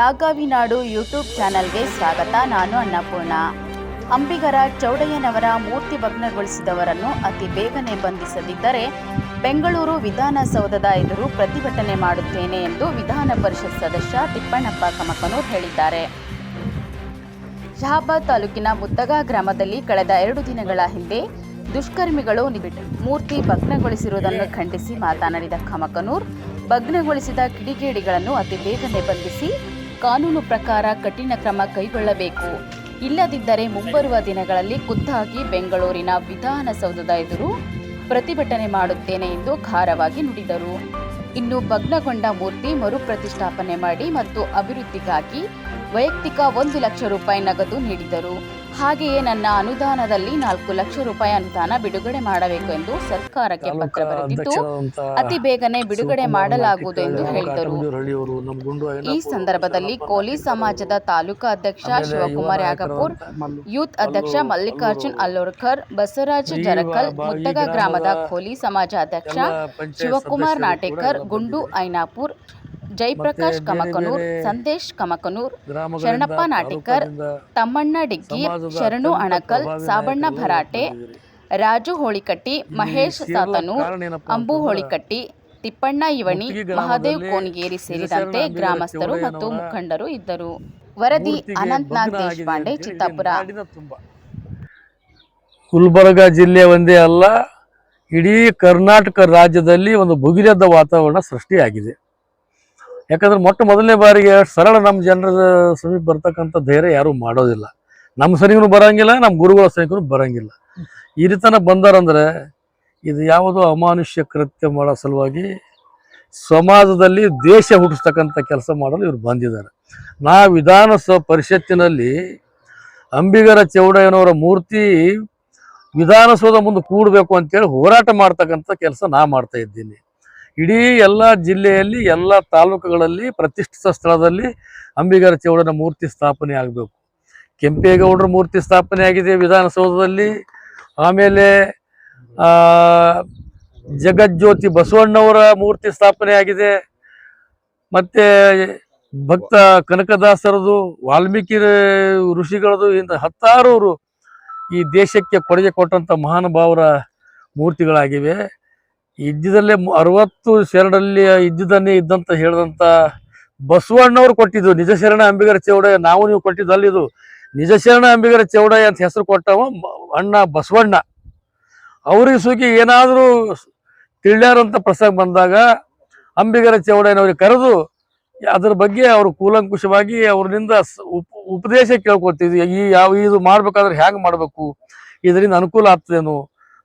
ನಾಗಾವಿನಾಡು YouTube ಚಾನೆಲ್ಗೆ ಸ್ವಾಗತ. ನಾನು ಅನ್ನಪೂರ್ಣ. ಅಂಬಿಗರ ಚೌಡಯ್ಯನವರ ಮೂರ್ತಿ ಭಗ್ನಗೊಳಿಸಿದವರನ್ನು ಅತಿ ಬೇಗನೆ ಬಂಧಿಸದಿದ್ದರೆ ಬೆಂಗಳೂರು ವಿಧಾನಸೌಧದ ಎದುರು ಪ್ರತಿಭಟನೆ ಮಾಡುತ್ತೇನೆ ಎಂದು ವಿಧಾನ ಪರಿಷತ್ ಸದಸ್ಯ ತಿಪ್ಪಣ್ಣಪ್ಪ ಕಮಕನೂರ್ ಹೇಳಿದ್ದಾರೆ. ಶಹಾಬಾದ್ ತಾಲೂಕಿನ ಮುದ್ದಗ ಗ್ರಾಮದಲ್ಲಿ ಕಳೆದ ಎರಡು ದಿನಗಳ ಹಿಂದೆ ದುಷ್ಕರ್ಮಿಗಳು ಮೂರ್ತಿ ಭಗ್ನಗೊಳಿಸಿರುವುದನ್ನು ಖಂಡಿಸಿ ಮಾತನಾಡಿದ ಕಮಕನೂರ್, ಭಗ್ನಗೊಳಿಸಿದ ಕಿಡಿಗೇಡಿಗಳನ್ನು ಅತಿ ಬೇಗನೆ ಬಂಧಿಸಿ ಕಾನೂನು ಪ್ರಕಾರ ಕಠಿಣ ಕ್ರಮ ಕೈಗೊಳ್ಳಬೇಕು. ಇಲ್ಲದಿದ್ದರೆ ಮುಂಬರುವ ದಿನಗಳಲ್ಲಿ ಖುದ್ದಾಗಿ ಬೆಂಗಳೂರಿನ ವಿಧಾನಸೌಧದ ಎದುರು ಪ್ರತಿಭಟನೆ ಮಾಡುತ್ತೇನೆ ಎಂದು ಖಾರವಾಗಿ ನುಡಿದರು. ಇನ್ನು ಭಗ್ನಗೊಂಡ ಮೂರ್ತಿ ಮರುಪ್ರತಿಷ್ಠಾಪನೆ ಮಾಡಿ ಮತ್ತು ಅಭಿವೃದ್ಧಿಗಾಗಿ ವೈಯಕ್ತಿಕ ಒಂದು ಲಕ್ಷ ರೂಪಾಯಿ ನಗದು ನೀಡಿದರು ಹಾಗೆಯೇ ನನ್ನ ಅನುದಾನದಲ್ಲಿ ನಾಲ್ಕು ಲಕ್ಷ ರೂಪಾಯಿ ಅನುದಾನ ಬಿಡುಗಡೆ ಮಾಡಬೇಕು ಎಂದು ಸರ್ಕಾರಕ್ಕೆ ಪತ್ರ ಬರೆದಿದ್ದು ಅತಿ ಬೇಗನೆ ಬಿಡುಗಡೆ ಮಾಡಲಾಗುವುದು ಎಂದು ಹೇಳಿದರು ಈ ಸಂದರ್ಭದಲ್ಲಿ ಕೋಲಿ ಸಮಾಜದ ತಾಲೂಕಾ ಅಧ್ಯಕ್ಷ ಶಿವಕುಮಾರ್ ಯಾಗಪುರ್ ಯೂತ್ ಅಧ್ಯಕ್ಷ ಮಲ್ಲಿಕಾರ್ಜುನ್ ಅಲ್ಲೋರ್ಕರ್ ಬಸವರಾಜ ಜರಕಲ್ ಮುದ್ದಗ ಗ್ರಾಮದ ಕೋಲಿ ಸಮಾಜ ಅಧ್ಯಕ್ಷ ಶಿವಕುಮಾರ್ ನಾಟೇಕರ್ ಗುಂಡು ಐನಾಪುರ್ ಜಯಪ್ರಕಾಶ್ ಕಮಕನೂರ್ ಸಂದೇಶ್ ಕಮಕನೂರ್ ಶರಣಪ್ಪ ನಾಟಿಕರ್ ತಮ್ಮಣ್ಣ ಡಿಗ್ಗೀರ್ ಶರಣು ಅಣಕಲ್ ಸಾಬಣ್ಣ ಭರಾಟೆ ರಾಜು ಹೋಳಿಕಟ್ಟಿ ಮಹೇಶ್ ಸಾತನೂರ್ ಅಂಬು ಹೋಳಿಕಟ್ಟಿ ತಿಪ್ಪಣ್ಣ ಇವಣಿ ಮಹಾದೇವ್ ಕೋನಗೇರಿ ಸೇರಿದಂತೆ ಗ್ರಾಮಸ್ಥರು ಮತ್ತು ಮುಖಂಡರು ಇದ್ದರು. ವರದಿ ಅನಂತನಾಗ್ ದೇಶಪಾಂಡೆ ಚಿತ್ತಾಪುರ. ಗುಲ್ಬರ್ಗ ಜಿಲ್ಲೆ ಒಂದೇ ಅಲ್ಲ ಇಡೀ ಕರ್ನಾಟಕ ರಾಜ್ಯದಲ್ಲಿ ಒಂದು ಭುಗಿಲೆದ್ದ ವಾತಾವರಣ ಸೃಷ್ಟಿಯಾಗಿದೆ. ಯಾಕಂದ್ರೆ ಮೊಟ್ಟ ಮೊದಲನೇ ಬಾರಿಗೆ ಸರಳ ನಮ್ಮ ಜನರ ಸಮೀಪ ಬರ್ತಕ್ಕಂಥ ಧೈರ್ಯ ಯಾರೂ ಮಾಡೋದಿಲ್ಲ. ನಮ್ಮ ಸನಿಗೂ ಬರಂಗಿಲ್ಲ ನಮ್ಮ ಗುರುಗಳ ಸನಿಗೂ ಬರಂಗಿಲ್ಲ. ಈ ರೀತನ ಬಂದಾರಂದ್ರೆ ಇದು ಯಾವುದೋ ಅಮಾನುಷ್ಯ ಕೃತ್ಯ ಮಾಡೋ ಸಲುವಾಗಿ ಸಮಾಜದಲ್ಲಿ ದೇಶ ಹುಟ್ಟಿಸ್ತಕ್ಕಂಥ ಕೆಲಸ ಮಾಡಲು ಇವರು ಬಂದಿದ್ದಾರೆ. ನಾ ವಿಧಾನಸಭಾ ಪರಿಷತ್ತಿನಲ್ಲಿ ಅಂಬಿಗರ ಚೌಡಯ್ಯನವರ ಮೂರ್ತಿ ವಿಧಾನಸೌಧ ಮುಂದೆ ಕೂಡಬೇಕು ಅಂತೇಳಿ ಹೋರಾಟ ಮಾಡ್ತಕ್ಕಂಥ ಕೆಲಸ ನಾ ಮಾಡ್ತಾ ಇದ್ದೀನಿ. ಇಡೀ ಎಲ್ಲ ಜಿಲ್ಲೆಯಲ್ಲಿ ಎಲ್ಲ ತಾಲೂಕುಗಳಲ್ಲಿ ಪ್ರತಿಷ್ಠಿತ ಸ್ಥಳದಲ್ಲಿ ಅಂಬಿಗರ ಚೌಡನ ಮೂರ್ತಿ ಸ್ಥಾಪನೆ ಆಗಬೇಕು. ಕೆಂಪೇಗೌಡರ ಮೂರ್ತಿ ಸ್ಥಾಪನೆ ಆಗಿದೆ ವಿಧಾನಸೌಧದಲ್ಲಿ. ಆಮೇಲೆ ಜಗಜ್ಯೋತಿ ಬಸವಣ್ಣವರ ಮೂರ್ತಿ ಸ್ಥಾಪನೆ ಆಗಿದೆ. ಮತ್ತೆ ಭಕ್ತ ಕನಕದಾಸರದು, ವಾಲ್ಮೀಕಿ ಋಷಿಗಳದು, ಇಂಥ ಹತ್ತಾರು ಈ ದೇಶಕ್ಕೆ ಕೊಡುಗೆ ಕೊಟ್ಟಂತ ಮಹಾನುಭಾವರ ಮೂರ್ತಿಗಳಾಗಿವೆ. ಇದ್ದಿದ್ದಲ್ಲೇ ಅರವತ್ತು ಶರಣಲ್ಲಿ ಇದ್ದಿದ್ದನ್ನೇ ಇದ್ದಂತ ಹೇಳಿದಂತ ಬಸವಣ್ಣವ್ರು ಕೊಟ್ಟಿದ್ದು. ನಿಜ ಶರಣ ಅಂಬಿಗರ ಚೌಡಯ್ಯ, ನಾವು ನೀವು ಕೊಟ್ಟಿದ್ದು ಅಲ್ಲಿದು ನಿಜ ಶರಣ ಅಂಬಿಗರ ಚೌಡಯ್ಯ ಅಂತ ಹೆಸರು ಕೊಟ್ಟವ ಅಣ್ಣ ಬಸವಣ್ಣ. ಅವ್ರಿಗೆ ಸುಖಿ ಏನಾದರೂ ತಿಳಿಯಾರಂತ ಪ್ರಸಂಗ ಬಂದಾಗ ಅಂಬಿಗರ ಚೌಡಯ್ಯನವ್ರಿಗೆ ಕರೆದು ಅದ್ರ ಬಗ್ಗೆ ಅವರು ಕೂಲಂಕುಷವಾಗಿ ಅವ್ರನಿಂದ ಉಪದೇಶ ಕೇಳ್ಕೊತಿದ್ವಿ ಈ ಯಾವ ಇದು ಮಾಡ್ಬೇಕಾದ್ರೆ ಹ್ಯಾಂಗೆ ಮಾಡಬೇಕು? ಇದರಿಂದ ಅನುಕೂಲ ಆಗ್ತದೇನು?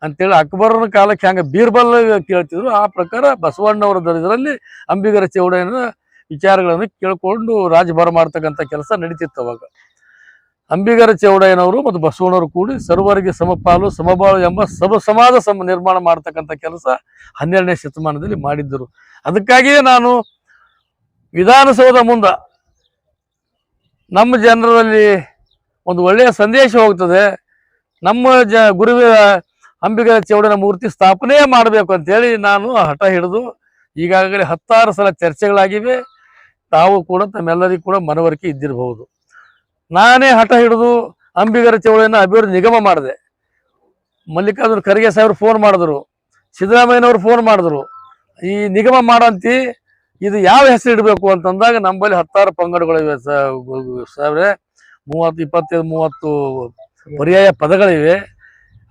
ಅಂತೇಳಿ ಅಕ್ಬರನ ಕಾಲಕ್ಕೆ ಹ್ಯಾಂಗ ಬೀರ್ಬಲ್ ಕೇಳ್ತಿದ್ರು, ಆ ಪ್ರಕಾರ ಬಸವಣ್ಣವರ ಇದರಲ್ಲಿ ಅಂಬಿಗರ ಚೌಡಯ್ಯನ ವಿಚಾರಗಳನ್ನು ಕೇಳ್ಕೊಂಡು ರಾಜಭಾರ ಮಾಡ್ತಕ್ಕಂಥ ಕೆಲಸ ನಡೀತಿತ್ತು ಅವಾಗ. ಅಂಬಿಗರ ಚೌಡಯ್ಯನವರು ಮತ್ತು ಬಸವಣ್ಣವರು ಕೂಡಿ ಸರ್ವರಿಗೆ ಸಮಪಾಲು, ಸಮಬಾಳು ಎಂಬ ಸಮ ಸಮಾಜ ಸಮ ನಿರ್ಮಾಣ ಮಾಡ್ತಕ್ಕಂಥ ಕೆಲಸ ಹನ್ನೆರಡನೇ ಶತಮಾನದಲ್ಲಿ ಮಾಡಿದ್ದರು. ಅದಕ್ಕಾಗಿಯೇ ನಾನು ವಿಧಾನಸೌಧ ಮುಂದ ನಮ್ಮ ಜನರಲ್ಲಿ ಒಂದು ಒಳ್ಳೆಯ ಸಂದೇಶ ಹೋಗ್ತದೆ. ನಮ್ಮ ಜ ಗುರುವಿನ ಅಂಬಿಗರ ಚೌಡನ ಮೂರ್ತಿ ಸ್ಥಾಪನೆ ಮಾಡಬೇಕು ಅಂತೇಳಿ ನಾನು ಹಠ ಹಿಡಿದು ಈಗಾಗಲೇ ಹತ್ತಾರು ಸಲ ಚರ್ಚೆಗಳಾಗಿವೆ. ತಾವು ಕೂಡ ತಮ್ಮೆಲ್ಲರಿಗೂ ಕೂಡ ಮನವರಿಕೆ ಇದ್ದಿರಬಹುದು. ನಾನೇ ಹಠ ಹಿಡಿದು ಅಂಬಿಗರ ಚೌಡನ ಅಭಿವೃದ್ಧಿ ನಿಗಮ ಮಾಡಿದೆ. ಮಲ್ಲಿಕಾರ್ಜುನ ಖರ್ಗೆ ಸಾಹೇಬ್ರು ಫೋನ್ ಮಾಡಿದ್ರು. ಸಿದ್ದರಾಮಯ್ಯನವರು ಫೋನ್ ಮಾಡಿದ್ರು. ಈ ನಿಗಮ ಮಾಡಂತಿ, ಇದು ಯಾವ ಹೆಸರು ಇಡಬೇಕು ಅಂತಂದಾಗ ನಮ್ಮಲ್ಲಿ ಹತ್ತಾರು ಪಂಗಡಗಳಿವೆ ಸಾವಿರ ಮೂವತ್ತು, ಇಪ್ಪತ್ತೈದು, ಮೂವತ್ತು ಪರ್ಯಾಯ ಪದಗಳಿವೆ.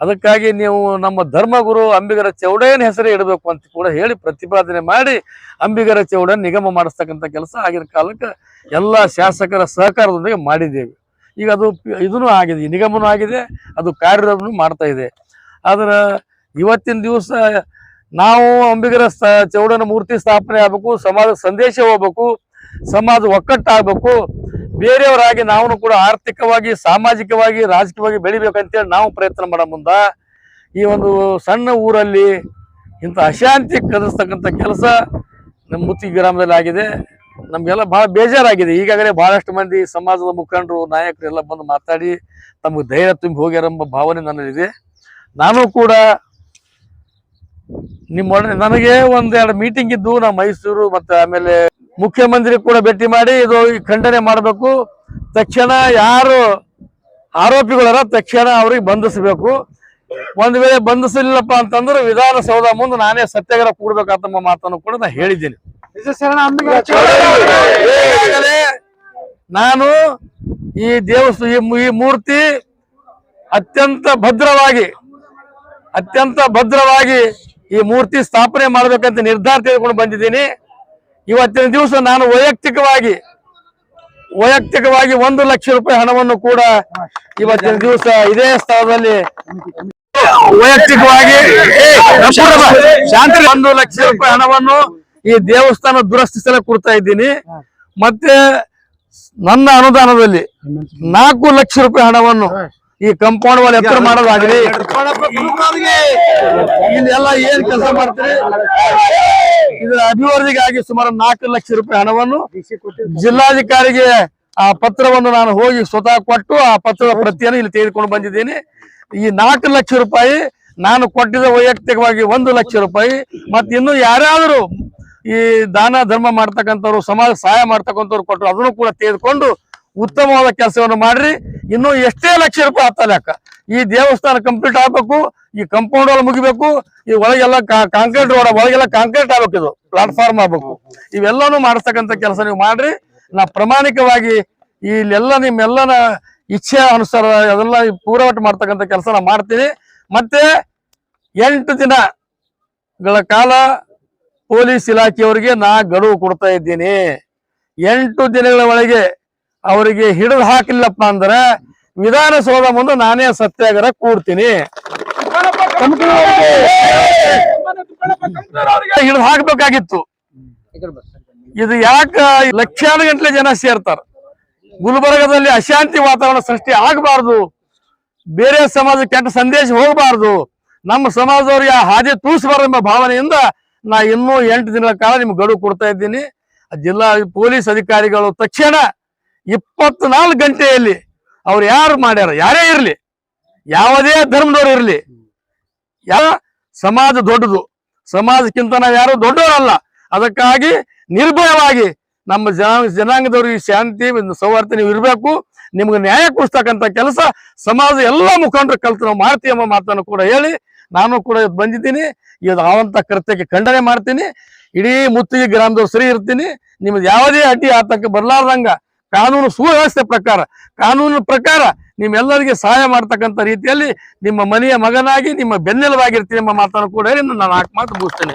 ಅದಕ್ಕಾಗಿ ನೀವು ನಮ್ಮ ಧರ್ಮಗುರು ಅಂಬಿಗರ ಚೌಡಯ್ಯನ ಹೆಸರೇ ಇಡಬೇಕು ಅಂತ ಕೂಡ ಹೇಳಿ ಪ್ರತಿಪಾದನೆ ಮಾಡಿ ಅಂಬಿಗರ ಚೌಡನ ನಿಗಮ ಮಾಡಿಸ್ತಕ್ಕಂಥ ಕೆಲಸ ಆಗಿನ ಕಾಲಕ್ಕೆ ಎಲ್ಲ ಶಾಸಕರ ಸಹಕಾರದೊಂದಿಗೆ ಮಾಡಿದ್ದೇವೆ. ಈಗ ಅದು ಇದೂ ಆಗಿದೆ ನಿಗಮನೂ ಆಗಿದೆ, ಅದು ಕಾರ್ಯವನ್ನು ಮಾಡ್ತಾ ಇದೆ. ಆದ್ರೆ ಇವತ್ತಿನ ದಿವಸ ನಾವು ಅಂಬಿಗರ ಚೌಡನ ಮೂರ್ತಿ ಸ್ಥಾಪನೆ ಆಗಬೇಕು, ಸಮಾಜ ಸಂದೇಶ ಹೋಗ್ಬೇಕು, ಸಮಾಜ ಒಕ್ಕಟ್ಟಾಗಬೇಕು ಬೇರೆಯವರಾಗಿ ನಾವು ಕೂಡ ಆರ್ಥಿಕವಾಗಿ, ಸಾಮಾಜಿಕವಾಗಿ, ರಾಜಕೀಯವಾಗಿ ಬೆಳಿಬೇಕಂತೇಳಿ ನಾವು ಪ್ರಯತ್ನ ಮಾಡೋ ಮುಂದ ಈ ಒಂದು ಸಣ್ಣ ಊರಲ್ಲಿ ಇಂಥ ಅಶಾಂತಿ ಕದಿಸ್ತಕ್ಕಂಥ ಕೆಲಸ ನಮ್ಮ ಮುತ್ತಿ ಗ್ರಾಮದಲ್ಲಿ ಆಗಿದೆ. ನಮಗೆಲ್ಲ ಭಾಳ ಬೇಜಾರಾಗಿದೆ. ಈಗಾಗಲೇ ಭಾಳಷ್ಟು ಮಂದಿ ಸಮಾಜದ ಮುಖಂಡರು ನಾಯಕರು ಎಲ್ಲ ಬಂದು ಮಾತಾಡಿ ತಮಗೆ ಧೈರ್ಯ ತುಂಬಿ ಹೋಗ್ಯಾರೆಂಬ ಭಾವನೆ ನನ್ನಲ್ಲಿದೆ. ನಾನು ಕೂಡ ನಿಮ್ಮೊಡನೆ ನನಗೆ ಒಂದೆರಡು ಮೀಟಿಂಗ್ ಇದ್ದು ನಮ್ಮ ಮೈಸೂರು ಮತ್ತೆ ಆಮೇಲೆ ಮುಖ್ಯಮಂತ್ರಿ ಕೂಡ ಭೇಟಿ ಮಾಡಿ ಇದು ಖಂಡನೆ ಮಾಡಬೇಕು. ತಕ್ಷಣ ಯಾರು ಆರೋಪಿಗಳರ ತಕ್ಷಣ ಅವ್ರಿಗೆ ಬಂಧಿಸಬೇಕು. ಒಂದ್ ವೇಳೆ ಬಂಧಿಸಲಿಲ್ಲಪ್ಪ ಅಂತಂದ್ರೆ ವಿಧಾನಸೌಧ ಮುಂದೆ ನಾನೇ ಸತ್ಯಾಗ್ರಹ ಕೂಡ್ಬೇಕಂತ ಮಾತನ್ನು ಕೂಡ ನಾ ಹೇಳಿದ್ದೀನಿ. ನಾನು ಈ ದೇವಸ್ಥ ಈ ಈ ಮೂರ್ತಿ ಅತ್ಯಂತ ಭದ್ರವಾಗಿ ಅತ್ಯಂತ ಭದ್ರವಾಗಿ ಈ ಮೂರ್ತಿ ಸ್ಥಾಪನೆ ಮಾಡಬೇಕಂತ ನಿರ್ಧಾರ ತೆಗೆದುಕೊಂಡು ಬಂದಿದ್ದೀನಿ. ಇವತ್ತಿನ ದಿವಸ ನಾನು ವೈಯಕ್ತಿಕವಾಗಿ ವೈಯಕ್ತಿಕವಾಗಿ ಒಂದು ಲಕ್ಷ ರೂಪಾಯಿ ಹಣವನ್ನು ಕೂಡ ಇವತ್ತಿನ ದಿವಸ ಇದೇ ಸ್ಥಳದಲ್ಲಿ ವೈಯಕ್ತಿಕವಾಗಿ ಒಂದು ಲಕ್ಷ ರೂಪಾಯಿ ಹಣವನ್ನು ಈ ದೇವಸ್ಥಾನ ದುರಸ್ತಿ ಸಲ ಕೊಡ್ತಾ ಇದ್ದೀನಿ. ಮತ್ತೆ ನನ್ನ ಅನುದಾನದಲ್ಲಿ ನಾಲ್ಕು ಲಕ್ಷ ರೂಪಾಯಿ ಹಣವನ್ನು ಈ ಕಂಪೌಂಡ್ ವಾಲ್ ಎತ್ತರ ಮಾಡೋದಾಗ್ಲಿ ಇಲ್ಲೆಲ್ಲ ಏನ್ ಕೆಲಸ ಮಾಡ್ತೀರಿ? ಇದರ ಅಭಿವೃದ್ಧಿಗಾಗಿ ಸುಮಾರು ನಾಲ್ಕು ಲಕ್ಷ ರೂಪಾಯಿ ಹಣವನ್ನು ಜಿಲ್ಲಾಧಿಕಾರಿಗೆ ಆ ಪತ್ರವನ್ನು ನಾನು ಹೋಗಿ ಸ್ವತಃ ಕೊಟ್ಟು ಆ ಪತ್ರದ ಪ್ರತಿಯನ್ನು ಇಲ್ಲಿ ತೆಗೆದುಕೊಂಡು ಬಂದಿದ್ದೀನಿ. ಈ ನಾಲ್ಕು ಲಕ್ಷ ರೂಪಾಯಿ ನಾನು ಕೊಟ್ಟಿದ ವೈಯಕ್ತಿಕವಾಗಿ ಒಂದು ಲಕ್ಷ ರೂಪಾಯಿ. ಮತ್ತೆ ಇನ್ನು ಯಾರ್ಯಾರು ಈ ದಾನ ಧರ್ಮ ಮಾಡ್ತಕ್ಕಂಥವ್ರು ಸಮಾಜ ಸಹಾಯ ಮಾಡ್ತಕ್ಕಂಥವ್ರು ಕೊಟ್ಟರು ಅದನ್ನು ಕೂಡ ತೆಗೆದುಕೊಂಡು ಉತ್ತಮವಾದ ಕೆಲಸವನ್ನು ಮಾಡ್ರಿ. ಇನ್ನು ಎಷ್ಟೇ ಲಕ್ಷ ರೂಪಾಯಿ ಆಗ್ತಾ ಲೆಕ್ಕ ಈ ದೇವಸ್ಥಾನ ಕಂಪ್ಲೀಟ್ ಆಗ್ಬೇಕು, ಈ ಕಂಪೌಂಡ್ ವಾಲ್ ಮುಗಿಬೇಕು, ಈ ಒಳಗೆಲ್ಲ ಕಾಂಕ್ರೀಟ್ ರೋಡ್ ಒಳಗೆಲ್ಲ ಕಾಂಕ್ರೀಟ್ ಆಗ್ಬೇಕು ಇದು ಪ್ಲಾಟ್ಫಾರ್ಮ್ ಆಗ್ಬೇಕು. ಇವೆಲ್ಲನೂ ಮಾಡಿಸ್ತಕ್ಕಂಥ ಕೆಲಸ ನೀವು ಮಾಡ್ರಿ. ನಾ ಪ್ರಾಮಾಣಿಕವಾಗಿ ಇಲ್ಲೆಲ್ಲ ನಿಮ್ಮೆಲ್ಲನ ಇಚ್ಛೆ ಅನುಸಾರ ಅದೆಲ್ಲ ಪೂರೈಕೆ ಮಾಡ್ತಕ್ಕಂಥ ಕೆಲಸ ನಾ ಮಾಡ್ತೀನಿ. ಮತ್ತೆ ಎಂಟು ದಿನಗಳ ಕಾಲ ಪೊಲೀಸ್ ಇಲಾಖೆಯವರಿಗೆ ನಾ ಗಡುವು ಕೊಡ್ತಾ ಇದ್ದೀನಿ. ಎಂಟು ದಿನಗಳ ಒಳಗೆ ಅವರಿಗೆ ಹಿಡಿದು ಹಾಕಿಲ್ಲಪ್ಪ ಅಂದ್ರೆ ವಿಧಾನಸೌಧ ಮುಂದೆ ನಾನೇ ಸತ್ಯಾಗ್ರಹ ಕೂಡ್ತೀನಿ ಹಿಡಿದು ಹಾಕ್ಬೇಕಾಗಿತ್ತು. ಇದು ಯಾಕ ಲಕ್ಷಾನು ಗಂಟಲೆ ಜನ ಸೇರ್ತಾರ? ಗುಲ್ಬರ್ಗದಲ್ಲಿ ಅಶಾಂತಿ ವಾತಾವರಣ ಸೃಷ್ಟಿ ಆಗಬಾರ್ದು. ಬೇರೆ ಸಮಾಜ ಕೆಟ್ಟ ಸಂದೇಶ ಹೋಗಬಾರ್ದು. ನಮ್ಮ ಸಮಾಜದವ್ರಿಗೆ ಹಾದಿ ತೂಸಬಾರ್ದು ಎಂಬ ಭಾವನೆಯಿಂದ ನಾ ಇನ್ನೂ ಎಂಟು ದಿನಗಳ ಕಾಲ ನಿಮ್ಗೆ ಗಡುವು ಕೊಡ್ತಾ ಇದ್ದೀನಿ. ಜಿಲ್ಲಾ ಪೊಲೀಸ್ ಅಧಿಕಾರಿಗಳು ತಕ್ಷಣ ಇಪ್ಪತ್ನಾಲ್ಕು ಗಂಟೆಯಲ್ಲಿ ಅವ್ರು ಯಾರು ಮಾಡ್ಯಾರ? ಯಾರೇ ಇರಲಿ. ಯಾವುದೇ ಧರ್ಮದವ್ರು ಇರಲಿ. ಯಾವ ಸಮಾಜ ದೊಡ್ಡದು. ಸಮಾಜಕ್ಕಿಂತ ನಾವು ಯಾರು ದೊಡ್ಡವರಲ್ಲ. ಅದಕ್ಕಾಗಿ ನಿರ್ಭಯವಾಗಿ ನಮ್ಮ ಜನ ಜನಾಂಗದವ್ರಿಗೆ ಶಾಂತಿ ಸೌಹಾರ್ದ ನೀವು ಇರಬೇಕು. ನಿಮ್ಗೆ ನ್ಯಾಯ ಕೊಡಿಸ್ತಕ್ಕಂಥ ಕೆಲಸ ಸಮಾಜ ಎಲ್ಲ ಮುಖಂಡರು ಕಲ್ತು ನಾವು ಮಾಡ್ತೀವಿ ಎಂಬ ಮಾತನ್ನು ಕೂಡ ಹೇಳಿ ನಾನು ಕೂಡ ಇವತ್ತು ಬಂದಿದ್ದೀನಿ. ಇದು ಆವಂತ ಕೃತ್ಯಕ್ಕೆ ಖಂಡನೆ ಮಾಡ್ತೀನಿ. ಇಡೀ ಮುತ್ತಿಗೆ ಗ್ರಾಮದವ್ರು ಸರಿ ಇರ್ತೀನಿ. ನಿಮ್ದು ಯಾವುದೇ ಅಡ್ಡಿ ಆತಂಕ ಬರಲಾರ್ದಂಗ ಕಾನೂನು ಸುವ್ಯವಸ್ಥೆ ಪ್ರಕಾರ ಕಾನೂನು ಪ್ರಕಾರ ನಿಮ್ಮೆಲ್ಲರಿಗೆ ಸಹಾಯ ಮಾಡ್ತಕ್ಕಂಥ ರೀತಿಯಲ್ಲಿ ನಿಮ್ಮ ಮನೆಯ ಮಗನಾಗಿ ನಿಮ್ಮ ಬೆನ್ನೆಲುಬಾಗಿರ್ತೀನಿ ಎಂಬ ಮಾತನ್ನು ಕೂಡ ನಾನು ನಾಲ್ಕು ಮಾತು ಮುಗಿಸ್ತೇನೆ.